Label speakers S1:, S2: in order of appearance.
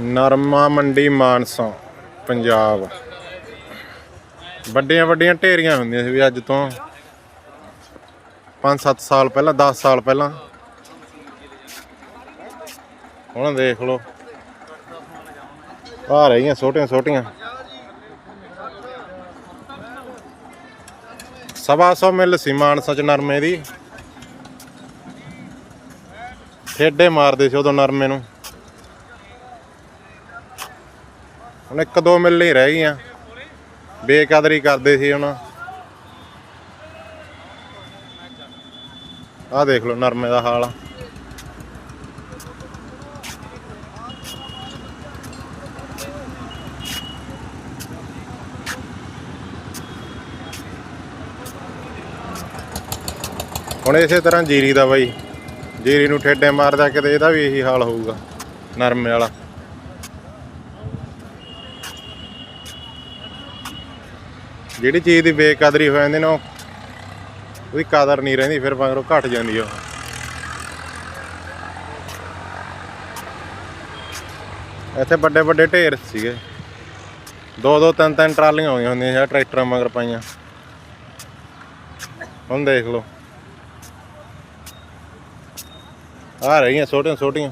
S1: ਨਰਮਾ ਮੰਡੀ ਮਾਨਸਾ, ਪੰਜਾਬ। ਵੱਡੀਆਂ ਵੱਡੀਆਂ ਢੇਰੀਆਂ ਹੁੰਦੀਆਂ ਸੀ ਵੀ ਅੱਜ ਤੋਂ 5-7 ਸਾਲ ਪਹਿਲਾਂ 10 ਸਾਲ ਪਹਿਲਾਂ। ਹੁਣ ਦੇਖ ਲਓ। ਆ ਰਹੀਆਂ ਛੋਟੀਆਂ ਛੋਟੀਆਂ। ਸਵਾ ਸੌ ਮਿਲ ਸੀ ਮਾਨਸਾ ਚ ਨਰਮੇ ਦੀ। ਠੇਡੇ ਮਾਰਦੇ ਸੀ ਉਦੋਂ ਨਰਮੇ ਨੂੰ। ਹੁਣ ਇੱਕ ਦੋ ਮਿਲ ਹੀ ਰਹਿ ਗਈਆਂ। ਬੇਕਦਰੀ ਕਰਦੇ ਸੀ ਹੁਣ। ਆਹ ਦੇਖ ਲਓ ਨਰਮੇ ਦਾ ਹਾਲ। ਹੁਣ ਇਸੇ ਤਰ੍ਹਾਂ ਜੀਰੀ ਦਾ ਬਾਈ। ਜੀਰੀ ਨੂੰ ਠੇਡੇ ਮਾਰਦਾ ਕਿਤੇ ਇਹਦਾ ਵੀ ਇਹੀ ਹਾਲ ਹੋਊਗਾ। ਨਰਮੇ ਵਾਲਾ। ਜਿਹੜੀ ਚੀਜ਼ ਦੀ ਬੇਕਦਰੀ ਹੋ ਜਾਂਦੀ ਨਾ ਉਹਦੀ ਕਦਰ ਨਹੀਂ ਰਹਿੰਦੀ, ਫਿਰ ਮਗਰੋਂ ਘਟ ਜਾਂਦੀ ਉਹ। ਇੱਥੇ ਵੱਡੇ ਵੱਡੇ ਢੇਰ ਸੀਗੇ। ਦੋ ਦੋ ਤਿੰਨ ਤਿੰਨ ਟਰਾਲੀਆਂ ਹੋਈਆਂ ਹੁੰਦੀਆਂ ਸੀ ਟਰੈਕਟਰਾਂ ਮਗਰ ਪਾਈਆਂ। ਹੁਣ ਦੇਖ ਲਓ। ਆ ਰਹੀਆਂ ਛੋਟੀਆਂ ਛੋਟੀਆਂ